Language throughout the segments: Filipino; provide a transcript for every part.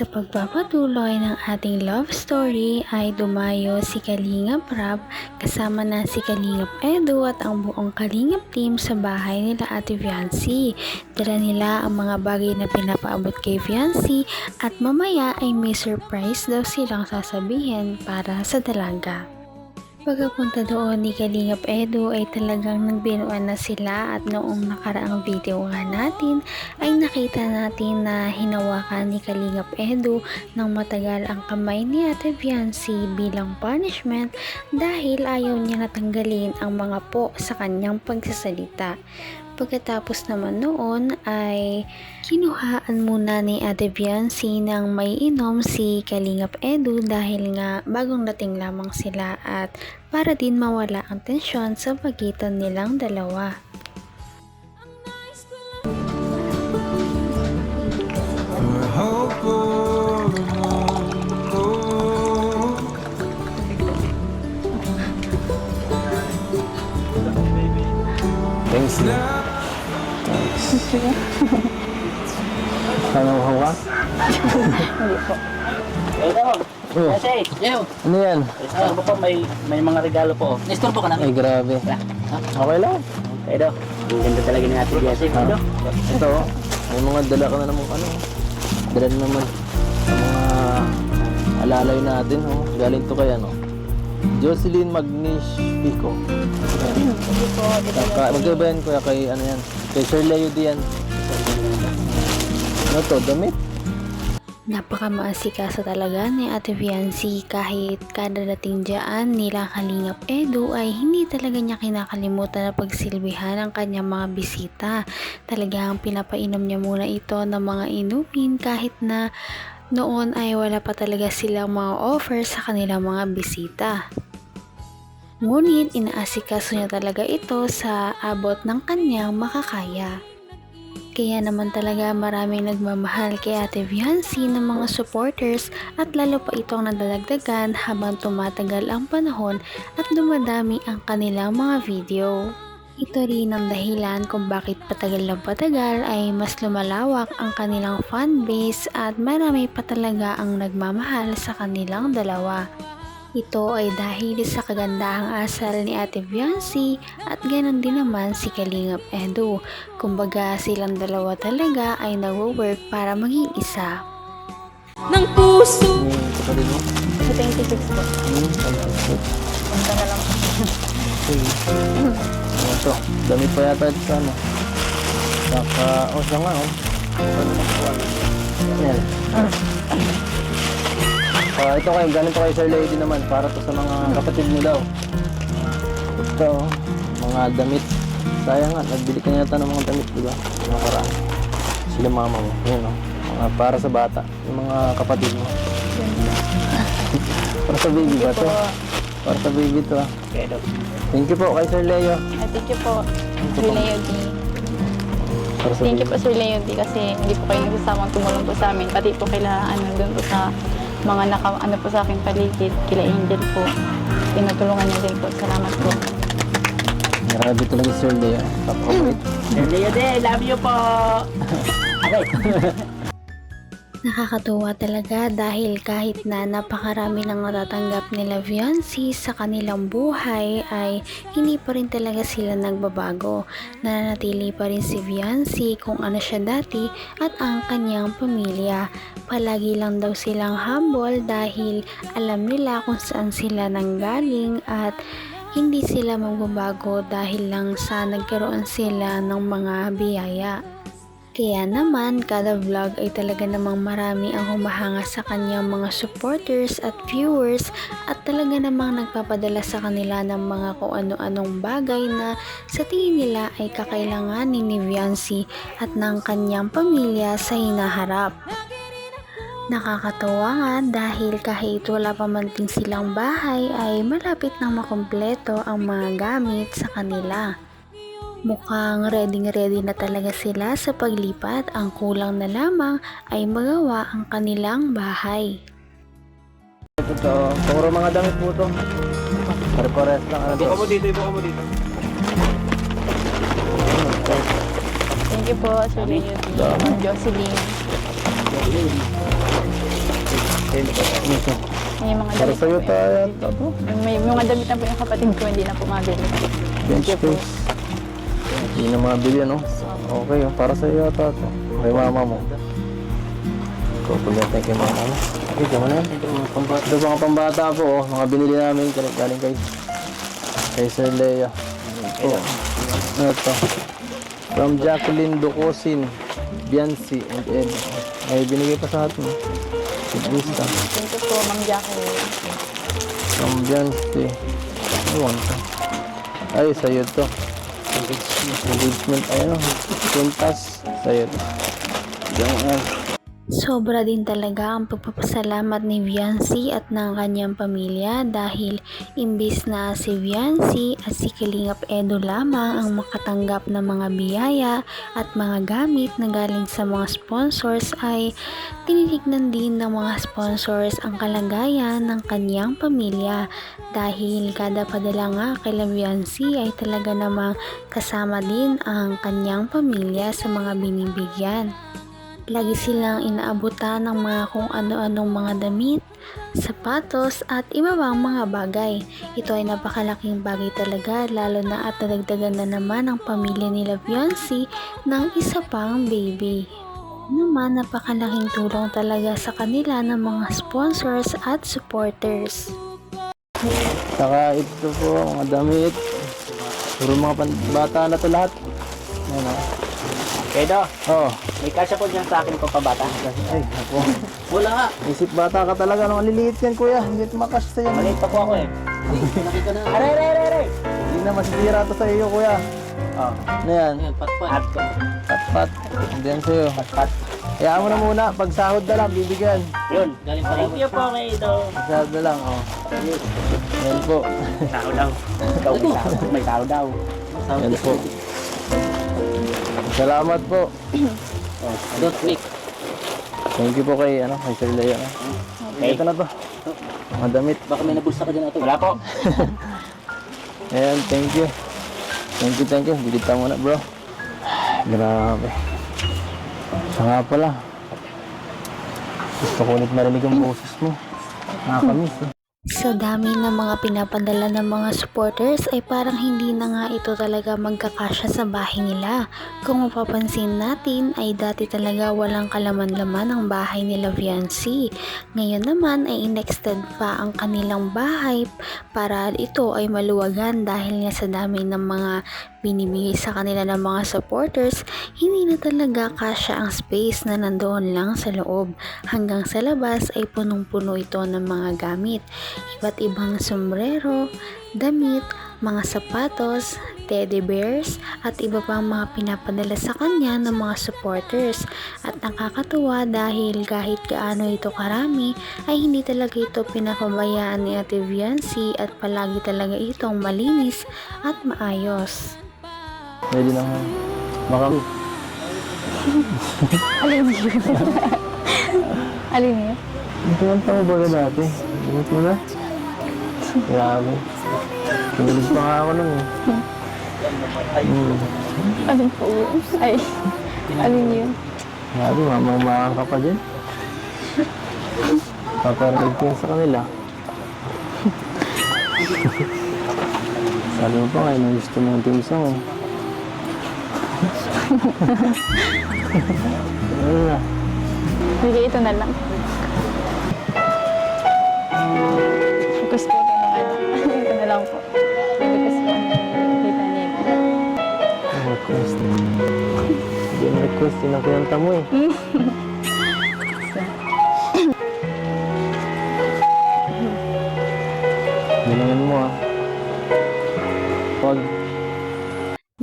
Sa pagpapatuloy ng ating love story ay dumayo si Kalingap Rab kasama na si Kalingap Edu at ang buong Kalingap team sa bahay nila Ate Viancy. Dala nila ang mga bagay na pinapaabot kay Viancy at mamaya ay may surprise daw silang sasabihin para sa dalaga. Pagkapunta doon ni Kalingap Edu ay talagang nagbinuan na sila at noong nakaraang video nga natin ay nakita natin na hinawakan ni Kalingap Edu ng matagal ang kamay ni Ate Viancy bilang punishment dahil ayaw niya natanggalin ang mga po sa kanyang pagsasalita. Pagkatapos naman noon ay kinuhaan muna ni Ate Viancy ng may inom si Kalingap Edu dahil nga bagong dating lamang sila at para din mawala ang tensyon sa pagitan nilang dalawa. Oh, Kasi, yo, ano yan? ano po po, may, may mga regalo po. Nestor po ka Ay, namin. grabe. Okay lang. Kaya daw, ang ganda talaga ni Ate. Ah. Ano? Ito, oh. may mga dala ka na naman ano. Dala na naman. Ang mga alalay natin, oh. Galing to kay ano. Jocelyn Magnifico. Ayan. Kaka, magkaiba yan kuya kay ano yan. Kay Sir Leo di yan. Ano to, damit? Napakamaasikaso talaga ni Ate Viancy kahit kada dating dyan nila Kalingap Edu ay hindi talaga niya kinakalimutan na pagsilbihan ang kanyang mga bisita. Talagang pinapainom niya muna ito ng mga inumin kahit na noon ay wala pa talaga silang mga offer sa kanilang mga bisita. Ngunit inaasikaso niya talaga ito sa abot ng kanyang makakaya. Kaya naman talaga maraming nagmamahal kay Ate Viancy ng mga supporters at lalo pa itong nadadagdagan habang tumatagal ang panahon at dumadami ang kanilang mga video. Ito rin ang dahilan kung bakit patagal ng patagal ay mas lumalawak ang kanilang fanbase at marami pa talaga ang nagmamahal sa kanilang dalawa. Ito ay dahil sa kagandahang asal ni Ate Viancy at ganon din naman si Kalingap Edu. Kumbaga silang dalawa talaga ay nagwo-work para maging isa. ng puso? Sa 26 po. Punta na lang po. Ano to? Damit pa yata ito sa ano. Saka, oh siya nga oh. Ano nakuha? Yan. Ah, ito kayo, galing to kay Sir Lady naman para to sa mga kapatid mo daw. Ito, mga damit. Sayang nga, nagbili ka yata ng mga damit, di ba? Mga karaan. Sila mama mo. Yan oh. Mga para sa bata. Yung mga kapatid mo. para sa baby ba to? Para sa baby to ah. Thank you po kay Sir Leo. Ay, thank you po, Sir Leo D. Para sa Thank you baby. po, Sir Leo D, kasi hindi po kayo nagsasamang tumulong po sa amin. Pati po kila, ano, doon po sa mga naka, ano po sa aking paligid, kila Angel po. Tinutulungan niya din po. Salamat po. Grabe talaga si Sir Leo. Kapakabait. Sir Leo de, love you po. Okay. Nakakatuwa talaga dahil kahit na napakarami ng natatanggap nila Viancy sa kanilang buhay ay hindi pa rin talaga sila nagbabago. Nananatili pa rin si Viancy kung ano siya dati at ang kanyang pamilya. Palagi lang daw silang humble dahil alam nila kung saan sila nanggaling at hindi sila magbabago dahil lang sa nagkaroon sila ng mga biyaya. Kaya naman, kada vlog ay talaga namang marami ang humahanga sa kanyang mga supporters at viewers at talaga namang nagpapadala sa kanila ng mga kung ano-anong bagay na sa tingin nila ay kakailanganin ni Viancy at ng kanyang pamilya sa hinaharap. Nakakatawa nga dahil kahit wala pa man silang bahay ay malapit nang makumpleto ang mga gamit sa kanila. Mukhang ready-ready na talaga sila sa paglipat. Ang kulang na lamang ay magawa ang kanilang bahay. Ito to. Puro mga damit po to. Pare-pares lang. Ano to? dito, ibuka mo dito. Thank you po, Sir Leo. Dami. Ma'am Jocelyn. Ito. May mga Para damit sa'yo na po tayo. May mga damit na po yung kapatid ko, hindi na po mabili. Bench you po. Hindi na mabili ano. Okay, oh. para sa iyo ata ito. Kay mama mo. Ito, pagdating kay mama mo. Okay, tama na yan. Ito mga pambata po, oh. Mga binili namin galing, galing kay kay Sir Lea. Ito. Ano ito? From Jacqueline Ducosin, Biancy, and Ed. Ay, binigay pa sa atin. Sigista. Thank you po, Ma'am Jackie. From Biancy. Ewan ko. Ay, sa'yo to. Engagement, ayun. Quintas, sa'yo to. Yan. Sobra din talaga ang pagpapasalamat ni Viancy at ng kanyang pamilya dahil imbis na si Viancy at si Kalingap Edo lamang ang makatanggap ng mga biyaya at mga gamit na galing sa mga sponsors ay tinitignan din ng mga sponsors ang kalagayan ng kanyang pamilya dahil kada padala nga kay Viancy ay talaga namang kasama din ang kanyang pamilya sa mga binibigyan. Lagi silang inaabutan ng mga kung ano-anong mga damit, sapatos at iba pang mga bagay. Ito ay napakalaking bagay talaga lalo na at nadagdagan na naman ang pamilya nila Beyonce ng isa pang baby. Naman napakalaking tulong talaga sa kanila ng mga sponsors at supporters. Saka ito po, mga damit. Puro mga bata na to lahat. Ayan o. Kedo, Oh. may kasya po dyan sa akin ko pabata. Ay, ako. Wala nga. Isip bata ka talaga. Nung maliliit yan, kuya. Hindi tumakas sa'yo. Maliit pa po ako eh. Nakita na. Aray, aray, aray, aray. Hindi na masisira to sa iyo, kuya. Oh. Ano yan? Ayan, patpat. Pat-pat. Hindi yan sa'yo. Patpat. Hayaan mo na muna. Pag sahod na lang, bibigyan. Yun, galing pa Thank you po, Kedo. Pag sahod na lang, oh. Yan po. Tao daw. Ikaw may tao. May tao daw. Yan po. Salamat po. Oh, don't click. Thank you po kay, ano, kay Sir Lea. Okay. Ito na to. Mga damit. Baka may nabulsa ka dyan ito. Wala po. Ayan, thank you. Thank you, thank you. Dilita mo na, bro. Grabe. Siya nga pala. Gusto ko ulit marinig ang boses mo. Nakakamiss eh. Sa dami ng mga pinapadala ng mga supporters ay parang hindi na nga ito talaga magkakasya sa bahay nila. Kung mapapansin natin ay dati talaga walang kalaman-laman ang bahay nila Viancy. Ngayon naman ay inextend pa ang kanilang bahay para ito ay maluwagan dahil nga sa dami ng mga binibigay sa kanila ng mga supporters, hindi na talaga kasya ang space na nandoon lang sa loob. Hanggang sa labas ay punong-puno ito ng mga gamit. Iba't ibang sombrero, damit, mga sapatos, teddy bears, at iba pang mga pinapadala sa kanya ng mga supporters. At nakakatuwa dahil kahit gaano ito karami, ay hindi talaga ito pinapabayaan ni Ate Viancy at palagi talaga itong malinis at maayos. Pwede na Baka Alin yun? Alin yun? Pinanta mo ba ka dati? Pinat mo na? Grabe. Kinilig pa nga ako nun eh. Hmm. Alin po yun? Ay, alin yun? Grabe, mamamakan ka pa dyan. Paparinig ko sa kanila. Sabi mo pa ngayon, ang gusto mo yung team song eh. Na? Sige, ito na lang. Request po ano. ito na lang po. Request po ng kita niya. Ang request. Hindi yung request, yun ang kinanta mo eh.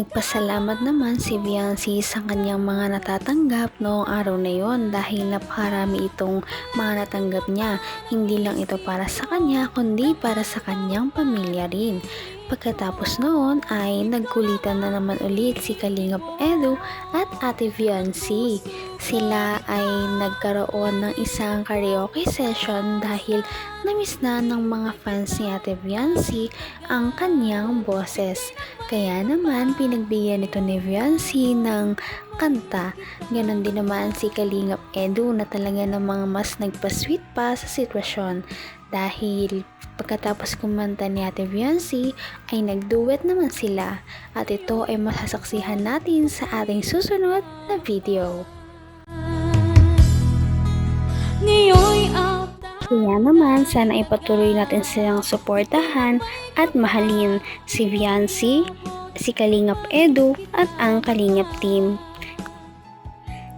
Nagpasalamat naman si Viancy sa kanyang mga natatanggap noong araw na yon dahil napakarami itong mga natanggap niya. Hindi lang ito para sa kanya kundi para sa kanyang pamilya rin. Pagkatapos noon ay nagkulitan na naman ulit si Kalingap Edu at Ate Viancy. Sila ay nagkaroon ng isang karaoke session dahil namiss na ng mga fans ni Ate Viancy ang kanyang boses. Kaya naman pinagbigyan nito ni Viancy ng kanta. Ganon din naman si Kalingap Edu na talaga namang mas nagpa-sweet pa sa sitwasyon dahil pagkatapos kumanta ni Ate Viancy ay nagduet naman sila at ito ay masasaksihan natin sa ating susunod na video. Ngayon'y apta Kaya naman, sana ipatuloy natin silang suportahan at mahalin si Viancy, si Kalingap Edu at ang Kalingap Team.